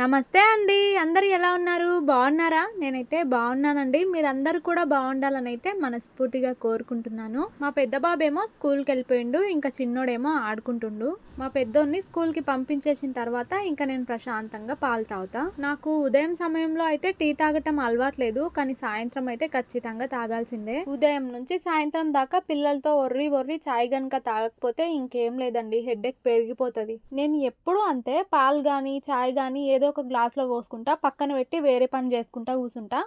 నమస్తే అండి. అందరు ఎలా ఉన్నారు? బాగున్నారా? నేనైతే బాగున్నానండి. మీరందరూ కూడా బాగుండాలని అయితే మనస్ఫూర్తిగా కోరుకుంటున్నాను. మా పెద్ద బాబేమో స్కూల్కి వెళ్ళిపోయిండు ఇంకా చిన్నోడేమో ఆడుకుంటుండు. మా పెద్దోడిని స్కూల్కి పంపించేసిన తర్వాత ఇంకా నేను ప్రశాంతంగా పాలు తాగుతా. నాకు ఉదయం సమయంలో అయితే టీ తాగటం అలవాట్లేదు కానీ సాయంత్రం అయితే ఖచ్చితంగా తాగాల్సిందే. ఉదయం నుంచి సాయంత్రం దాకా పిల్లలతో ఒర్రి ఒర్రి చాయ్ గనుక తాగకపోతే ఇంకేం లేదండి హెడ్ఏక్ పెరిగిపోతుంది. నేను ఎప్పుడూ అంతే పాలు కానీ చాయ్ కానీ ఏదో ఒక గ్లాస్లో పోసుకుంటా పక్కన పెట్టి వేరే పని చేసుకుంటా కూర్చుంటా.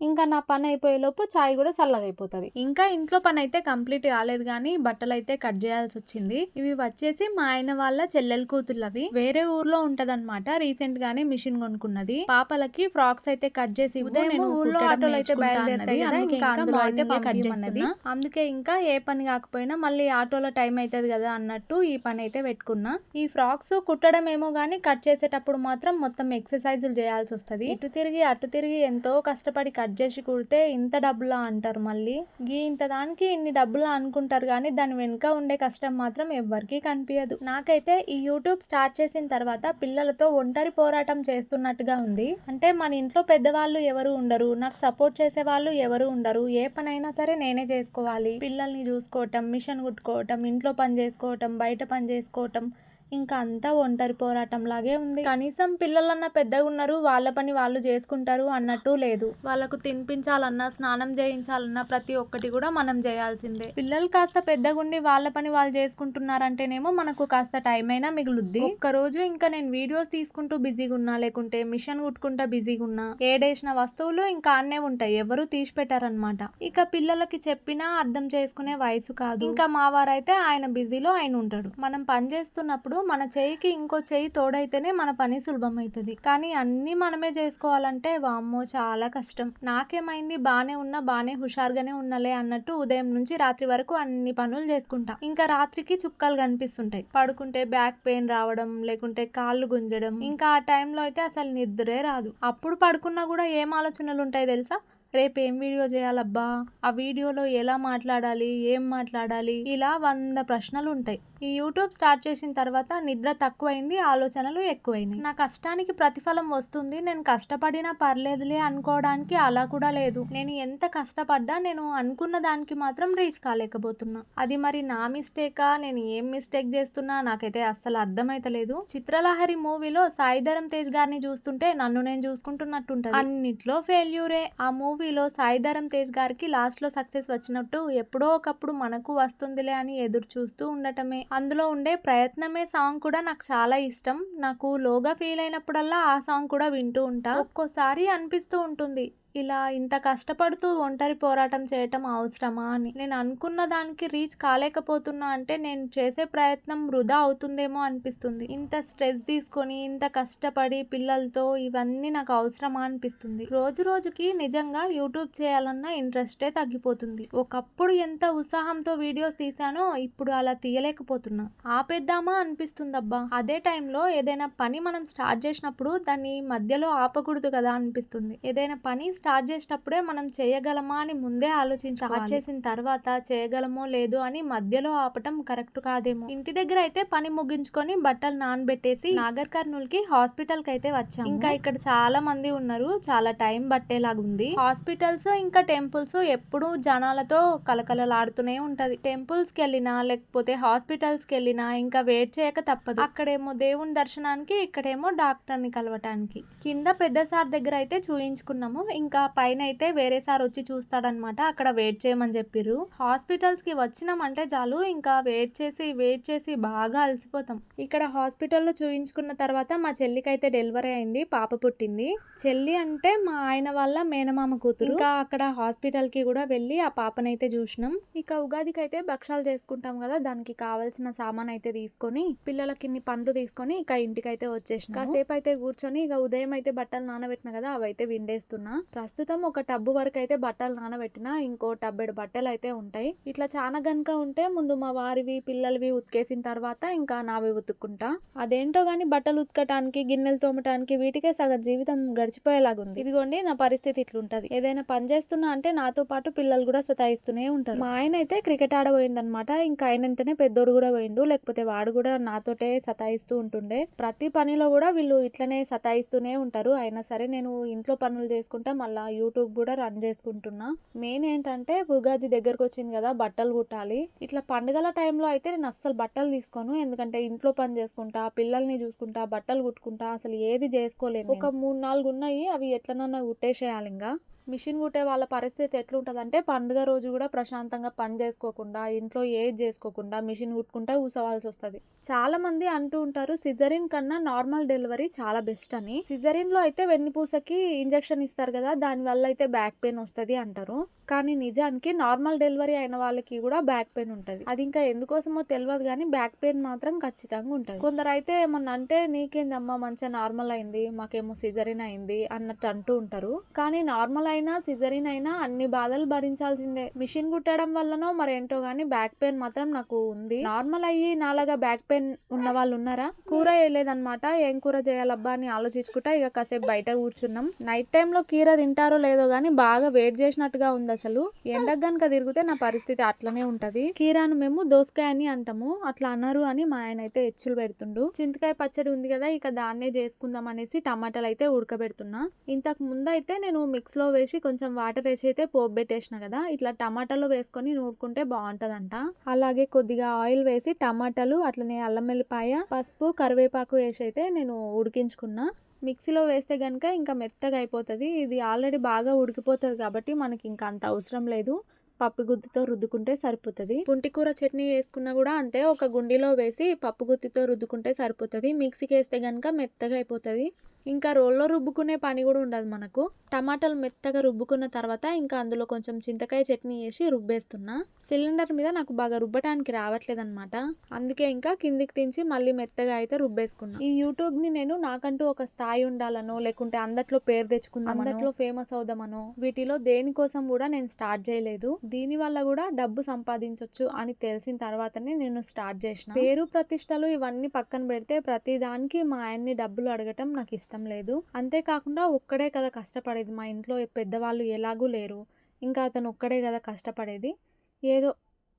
ఇంకా నా పని అయిపోయేలోపు చాయ్ కూడా చల్లగా అయిపోతుంది ఇంకా ఇంట్లో పని అయితే కంప్లీట్ కాలేదు కానీ బట్టలు అయితే కట్ చేయాల్సి వచ్చింది ఇవి వచ్చేసి మా ఆయన వాళ్ళ చెల్లెల కూతుర్లు అవి వేరే ఊర్లో ఉంటదన్నమాట రీసెంట్ గానే మిషన్ కొనుక్కున్నది. పాపలకి ఫ్రాక్స్ అయితే కట్ చేసి ఉదయం ఊర్లో ఆటోలు అయితే బయలుదేరుతాయి. కదా, అందుకే ఇంకా ఇంకా అందులో అయితే మార్నింగే కట్ పంపిమన్నది. చేస్తున్నా. అందుకే ఇంకా ఏ పని కాకపోయినా మళ్ళీ ఆటోలో టైం అవుతుంది కదా అన్నట్టు ఈ పని అయితే పెట్టుకున్నా. ఈ ఫ్రాక్స్ కుట్టడం ఏమో గానీ కట్ చేసేటప్పుడు మాత్రం మొత్తం ఎక్సర్సైజులు చేయాల్సి వస్తది ఇటు తిరిగి అటు తిరిగి ఎంతో కష్టపడి కట్ కట్ చేసి కుడితే ఇంత డబ్బులా అంటారు మళ్ళీ. గీ ఇంత దానికి ఇన్ని డబ్బులా అనుకుంటారు కానీ దాని వెనుక ఉండే కష్టం మాత్రం ఎవ్వరికీ కనిపించదు నాకైతే ఈ యూట్యూబ్ స్టార్ట్ చేసిన తర్వాత పిల్లలతో ఒంటరి పోరాటం చేస్తున్నట్టుగా ఉంది. అంటే మన ఇంట్లో పెద్దవాళ్ళు ఎవరు ఉండరు నాకు సపోర్ట్ చేసే వాళ్ళు ఎవరు ఉండరు. ఏ పనైనా సరే నేనే చేసుకోవాలి. పిల్లల్ని చూసుకోవటం మిషన్ కుట్టుకోవటం ఇంట్లో పని చేసుకోవటం బయట పని చేసుకోవటం ఇంకా అంతా ఒంటరి పోరాటం లాగే ఉంది. కనీసం పిల్లలన్నా పెద్దగా ఉన్నారు వాళ్ళ పని వాళ్ళు చేసుకుంటారు అన్నట్టు లేదు. వాళ్ళకు తినిపించాలన్నా స్నానం చేయించాలన్నా ప్రతి ఒక్కటి కూడా మనం చేయాల్సిందే. పిల్లలు కాస్త పెద్దగా ఉండి వాళ్ళ పని వాళ్ళు చేసుకుంటున్నారంటేనేమో మనకు కాస్త టైం అయినా మిగులుద్ది. ఒక్క రోజు ఇంకా నేను వీడియోస్ తీసుకుంటూ బిజీగా ఉన్నా లేకుంటే మిషన్ కుట్టుకుంటా బిజీగా ఉన్నా ఏడేసిన వస్తువులు ఇంకా అన్నే ఉంటాయి ఎవరు తీసి పెట్టారనమాట ఇక పిల్లలకి చెప్పినా అర్థం చేసుకునే వయసు కాదు. ఇంకా మా వారైతే ఆయన బిజీలో ఆయన ఉంటాడు. మనం పని చేస్తున్నప్పుడు మన చేయికి ఇంకో చేయి తోడైతేనే మన పని సులభం అవుతుంది కానీ అన్ని మనమే చేసుకోవాలంటే వామ్మో చాలా కష్టం. నాకేమైంది? బానే ఉన్నా బానే హుషారుగానే ఉన్నలే అన్నట్టు ఉదయం నుంచి రాత్రి వరకు అన్ని పనులు చేసుకుంటా. ఇంకా రాత్రికి చుక్కలు కనిపిస్తుంటాయి. పడుకుంటే బ్యాక్ పెయిన్ రావడం లేకుంటే కాళ్ళు గుంజడం. ఇంకా ఆ టైంలో అయితే అసలు నిద్రే రాదు. అప్పుడు పడుకున్నా కూడా ఏం ఆలోచనలు ఉంటాయి తెలుసా? రేపు ఏం వీడియో చేయాలబ్బా? ఆ వీడియోలో ఎలా మాట్లాడాలి? ఏం మాట్లాడాలి? ఇలా వంద ప్రశ్నలు ఉంటాయి ఈ యూట్యూబ్ స్టార్ట్ చేసిన తర్వాత నిద్ర తక్కువైంది ఆలోచనలు ఎక్కువైనాయి. నా కష్టానికి ప్రతిఫలం వస్తుంది నేను కష్టపడినా పర్లేదులే అనుకోవడానికి అలా కూడా లేదు. నేను ఎంత కష్టపడ్డా నేను అనుకున్న దానికి మాత్రం రీచ్ కాలేకపోతున్నా. అది మరి నా మిస్టేకా? నేను ఏం మిస్టేక్ చేస్తున్నా? నాకైతే అస్సలు అర్థమైతలేదు. చిత్రలహరి మూవీలో సాయిధరం తేజ్ గారిని చూస్తుంటే నన్ను నేను చూసుకుంటున్నట్టుంటది. అన్నిట్లో ఫెయిల్యూరే. ఆ మూవీ మూవీలో సాయిధరం తేజ్ గారికి లాస్ట్లో సక్సెస్ వచ్చినట్టు ఎప్పుడో ఒకప్పుడు మనకు వస్తుందిలే అని ఎదురు చూస్తూ ఉండటమే. అందులో ఉండే ప్రయత్నమే సాంగ్ కూడా నాకు చాలా ఇష్టం. నాకు లోగా ఫీల్ అయినప్పుడల్లా ఆ సాంగ్ కూడా వింటూ ఉంటా. ఒక్కోసారి అనిపిస్తూ ఉంటుంది. ఇలా ఇంత కష్టపడుతూ ఒంటరి పోరాటం చేయటం అవసరమా అని. నేను అనుకున్న దానికి రీచ్ కాలేకపోతున్నా అంటే నేను చేసే ప్రయత్నం వృధా అవుతుందేమో అనిపిస్తుంది. ఇంత స్ట్రెస్ తీసుకొని ఇంత కష్టపడి పిల్లలతో ఇవన్నీ నాకు అవసరమా అనిపిస్తుంది. రోజు రోజుకి నిజంగా యూట్యూబ్ చేయాలన్న ఇంట్రెస్టే తగ్గిపోతుంది. ఒకప్పుడు ఎంత ఉత్సాహంతో వీడియోస్ తీసానో ఇప్పుడు అలా తీయలేకపోతున్నా. ఆపేద్దామా అనిపిస్తుంది అబ్బా అదే టైంలో ఏదైనా పని మనం స్టార్ట్ చేసినప్పుడు దాన్ని మధ్యలో ఆపకూడదు కదా అనిపిస్తుంది. ఏదైనా పని స్టార్ట్ చేసేటప్పుడే మనం చేయగలమా అని ముందే ఆలోచించి స్టార్ట్ చేసిన తర్వాత చేయగలమో లేదో అని మధ్యలో ఆపటం కరెక్ట్ కాదేమో. ఇంటి దగ్గర అయితే పని ముగించుకొని బట్టలు నానబెట్టేసి నాగర్ కర్నూల్కి హాస్పిటల్కి అయితే వచ్చాం ఇంకా ఇక్కడ చాలా మంది ఉన్నారు. చాలా టైం పట్టేలాగా ఉంది. హాస్పిటల్స్ ఇంకా టెంపుల్స్ ఎప్పుడు జనాలతో కలకలలాడుతూనే ఉంటది. టెంపుల్స్కి వెళ్ళినా లేకపోతే హాస్పిటల్స్కి వెళ్ళినా ఇంకా వెయిట్ చేయక తప్పదు. అక్కడేమో దేవుని దర్శనానికి ఇక్కడేమో డాక్టర్ని కలవటానికి. కింద పెద్ద సార్ దగ్గర అయితే చూయించుకున్నాము. ఇంకా ఇంకా పైన అయితే వేరే సార్ వచ్చి చూస్తాడనమాట అక్కడ వెయిట్ చేయమని చెప్పిర్రు. హాస్పిటల్స్కి వచ్చినామంటే చాలు ఇంకా వెయిట్ చేసి వెయిట్ చేసి బాగా అలసిపోతాం. ఇక్కడ హాస్పిటల్లో చూయించుకున్న తర్వాత మా చెల్లికి అయితే డెలివరీ అయింది పాప పుట్టింది. చెల్లి అంటే మా ఆయన వాళ్ళ మేనమామ కూతురు. ఇంకా అక్కడ హాస్పిటల్కి కూడా వెళ్ళి ఆ పాపనైతే చూసినాం. ఇక ఉగాదికి అయితే భక్షాలు చేసుకుంటాం కదా దానికి కావాల్సిన సామాన్ అయితే తీసుకొని పిల్లలకి ఇన్ని పండ్లు తీసుకొని ఇక ఇంటికి అయితే వచ్చేసిన కాసేపు అయితే కూర్చొని ఇక ఉదయం అయితే బట్టలు నానబెట్టిన కదా అవైతే విండేస్తున్నా. ప్రస్తుతం ఒక టబ్బు వరకు అయితే బట్టలు నానబెట్టిన ఇంకో టబ్బెడు బట్టలు అయితే ఉంటాయి. ఇట్లా చాలా గనుక ఉంటే ముందు మా వారివి పిల్లలవి ఉతికేసిన తర్వాత ఇంకా నావి ఉతుక్కుంటా. అదేంటో కానీ బట్టలు ఉతకటానికి గిన్నెలు తోమటానికి వీటికే సగం జీవితం గడిచిపోయేలాగుంది. ఇదిగోండి నా పరిస్థితి ఇట్లుంటది. ఏదైనా పని చేస్తున్నా అంటే నాతో పాటు పిల్లలు కూడా సతాయిస్తూనే ఉంటారు. మా ఆయన అయితే క్రికెట్ ఆడబోయిండనమాట. ఇంకా ఆయన వెంటనే పెద్దోడు కూడా పోయిండు. లేకపోతే వాడు కూడా నాతోటే సతాయిస్తూ ఉంటుండే. ప్రతి పనిలో కూడా వీళ్ళు ఇట్లనే సతాయిస్తూనే ఉంటారు. అయినా సరే నేను ఇంట్లో పనులు చేసుకుంటా మళ్ళా యూట్యూబ్ కూడా రన్ చేసుకుంటున్నా. మెయిన్ ఏంటంటే ఉగాది దగ్గరకు వచ్చింది కదా బట్టలు కుట్టాలి. ఇట్లా పండుగల టైంలో అయితే నేను అస్సలు బట్టలు తీసుకోను. ఎందుకంటే ఇంట్లో పని చేసుకుంటా పిల్లల్ని చూసుకుంటా బట్టలు కుట్టుకుంటా అసలు ఏది చేసుకోలేను. ఒక మూడు నాలుగు ఉన్నాయి అవి ఎట్లనన్నా కుట్టేసేయాలి ఇంకా. మిషన్ కుట్టే వాళ్ళ పరిస్థితి ఎట్లుంటదంటే పండుగ రోజు కూడా ప్రశాంతంగా పని చేసుకోకుండా ఇంట్లో ఏది చేసుకోకుండా మిషన్ కుట్టుకుంటే ఊసవాల్సి వస్తుంది. చాలా మంది అంటూ ఉంటారు సిజరిన్ కన్నా నార్మల్ డెలివరీ చాలా బెస్ట్ అని. సిజరిన్లో అయితే వెన్నుపూసకి ఇంజెక్షన్ ఇస్తారు కదా దాని వల్ల అయితే బ్యాక్ పెయిన్ వస్తుంది అంటారు. కానీ నిజానికి నార్మల్ డెలివరీ అయిన వాళ్ళకి కూడా బ్యాక్ పెయిన్ ఉంటుంది. అది ఇంకా ఎందుకోసమో తెలియదు కానీ బ్యాక్ పెయిన్ మాత్రం ఖచ్చితంగా ఉంటుంది. కొందరు అయితే ఏమన్నా అంటే నీకేందమ్మా మంచిగా నార్మల్ అయింది మాకేమో సిజరిన్ అయింది అన్నట్టు అంటూ ఉంటారు. కానీ నార్మల్ అయినా సిజరిన్ అయినా అన్ని బాధలు భరించాల్సిందే. మిషన్ కుట్టడం వల్లనో మరేంటో గానీ బ్యాక్ పెయిన్ మాత్రం నాకు ఉంది. నార్మల్ అయ్యి నాలాగా బ్యాక్ పెయిన్ ఉన్న వాళ్ళు ఉన్నారా? కూర వేయలేదన్నమాట. ఏం కూర చేయాలబ్బా అని ఆలోచించుకుంటా ఇక కాసేపు బయట కూర్చున్నాం. నైట్ టైంలో కీర తింటారో లేదో గానీ బాగా వెయిట్ చేసినట్టుగా ఉంది అసలు ఎండకు గనుక తిరిగితే నా పరిస్థితి అట్లనే ఉంటది. కీరాను మేము దోసకాయ అని అంటాము. అట్లా అన్నారు అని మా ఆయన అయితే ఎచ్చులు పెడుతుండు. చింతకాయ పచ్చడి ఉంది కదా ఇక దాన్నే చేసుకుందాం అనేసి టమాటాలు అయితే ఉడకబెడుతున్నా. ఇంతకు ముందు అయితే నేను మిక్స్లో వేసి కొంచెం వాటర్ వేసి అయితే పోపు పెట్టేసిన కదా ఇట్లా టమాటాలు వేసుకొని నూరుకుంటే బాగుంటదంట. అలాగే కొద్దిగా ఆయిల్ వేసి టమాటాలు అట్లనే అల్లం వెల్లిపాయ పసుపు కరివేపాకు వేసి అయితే నేను ఉడికించుకున్నా. మిక్సీలో వేస్తే కనుక ఇంకా మెత్తగా అయిపోతుంది. ఇది ఆల్రెడీ బాగా ఉడికిపోతుంది కాబట్టి మనకి ఇంకా అంత అవసరం లేదు. పప్పు గుత్తితో రుద్దుకుంటే సరిపోతుంది. పుంటికూర చట్నీ వేసుకున్నా కూడా అంతే. ఒక గుండిలో వేసి పప్పు గుత్తితో రుద్దుకుంటే సరిపోతుంది. మిక్సీకి వేస్తే కనుక మెత్తగా అయిపోతుంది. ఇంకా రోల్లో రుబ్బుకునే పని కూడా ఉండదు మనకు. టమాటాలు మెత్తగా రుబ్బుకున్న తర్వాత ఇంకా అందులో కొంచెం చింతకాయ చట్నీ వేసి రుబ్బేస్తున్నా. సిలిండర్ మీద నాకు బాగా రుబ్బటానికి రావట్లేదు అనమాట అందుకే ఇంకా కిందికి దించి మళ్ళీ మెత్తగా అయితే రుబ్బేసుకున్నా. ఈ యూట్యూబ్ని నేను నాకంటూ ఒక స్థాయి ఉండాలనో లేకుంటే అందట్లో పేరు తెచ్చుకుందాం అందట్లో ఫేమస్ అవుదామనో వీటిలో దేనికోసం కూడా నేను స్టార్ట్ చేయలేదు. దీని వల్ల కూడా డబ్బు సంపాదించవచ్చు అని తెలిసిన తర్వాతనే నేను స్టార్ట్ చేసిన. పేరు ప్రతిష్టలు ఇవన్నీ పక్కన పెడితే ప్రతి దానికి మా ఆయన్ని డబ్బులు అడగటం నాకు ఇష్టం. లేదు. అంతేకాకుండా ఒక్కడే కదా కష్టపడేది. మా ఇంట్లో పెద్దవాళ్ళు ఎలాగూ లేరు. ఇంకా అతను ఒక్కడే కదా కష్టపడేది. ఏదో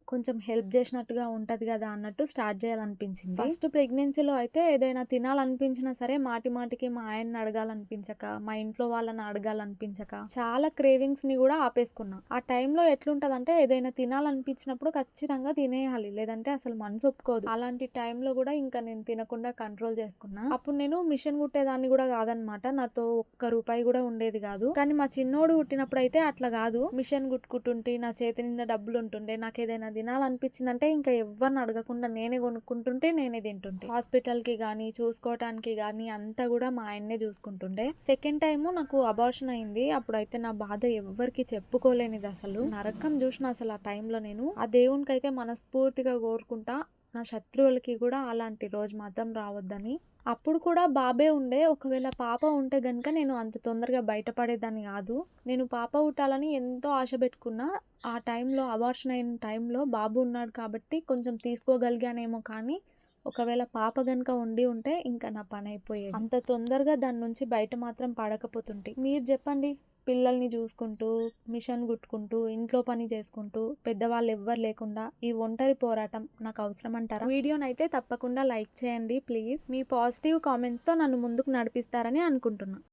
కొంచెం హెల్ప్ చేసినట్టుగా ఉంటుంది కదా అన్నట్టు స్టార్ట్ చేయాలనిపించింది. ఫస్ట్ ప్రెగ్నెన్సీలో అయితే ఏదైనా తినాలనిపించినా సరే మాటి మాటికి మా ఆయన్ని అడగాలనిపించక మా ఇంట్లో వాళ్ళని అడగాలనిపించక చాలా క్రేవింగ్స్ని కూడా ఆపేసుకున్నా. ఆ టైంలో ఎట్లుంటదంటే ఏదైనా తినాలనిపించినప్పుడు ఖచ్చితంగా తినేయాలి లేదంటే అసలు మనసు ఒప్పుకోదు. అలాంటి టైంలో కూడా ఇంకా నేను తినకుండా కంట్రోల్ చేసుకున్నా. అప్పుడు నేను మిషన్ కుట్టేదాన్ని కూడా కాదనమాట. నాతో ఒక్క రూపాయి కూడా ఉండేది కాదు. కానీ మా చిన్నోడు పుట్టినప్పుడు అయితే అట్లా కాదు. మిషన్ కుట్టుకుంటుంటే నా చేతి నిండా డబ్బులు ఉంటుండే నాకు ఏదైనా తినాలనిపించిందంటే ఇంకా ఎవరిని అడగకుండా నేనే కొనుక్కుంటుంటే నేనే తింటుంటే. హాస్పిటల్కి కానీ చూసుకోవటానికి కానీ అంతా కూడా మా ఆయన్నే చూసుకుంటుండే. సెకండ్ టైం నాకు అబార్షన్ అయింది. అప్పుడైతే నా బాధ ఎవరికి చెప్పుకోలేనిది అసలు. నరకం చూసిన అసలు ఆ టైంలో నేను. ఆ దేవునికి అయితే మనస్ఫూర్తిగా కోరుకుంటా. నా శత్రువులకి కూడా అలాంటి రోజు మాత్రం రావద్దని. అప్పుడు కూడా బాబే ఉండే. ఒకవేళ పాప ఉంటే గనుక నేను అంత తొందరగా బయటపడేదాన్ని కాదు. నేను పాప పుట్టాలని ఎంతో ఆశ పెట్టుకున్నా. ఆ టైంలో అబార్షన్ అయిన టైంలో బాబు ఉన్నాడు కాబట్టి కొంచెం తీసుకోగలిగానేమో కానీ ఒకవేళ పాప గనుక ఉండి ఉంటే ఇంకా నా పని అయిపోయేది. అంత తొందరగా దాని నుంచి బయట మాత్రం పడకపోతుంటే. మీరు చెప్పండి. పిల్లల్ని చూసుకుంటూ మిషన్ కుట్టుకుంటూ ఇంట్లో పని చేసుకుంటూ పెద్దవాళ్ళు ఎవ్వరు లేకుండా ఈ ఒంటరి పోరాటం నాకు అవసరం అంటారా వీడియోనైతే తప్పకుండా లైక్ చేయండి ప్లీజ్. మీ పాజిటివ్ కామెంట్స్తో నన్ను ముందుకు నడిపిస్తారని అనుకుంటున్నాను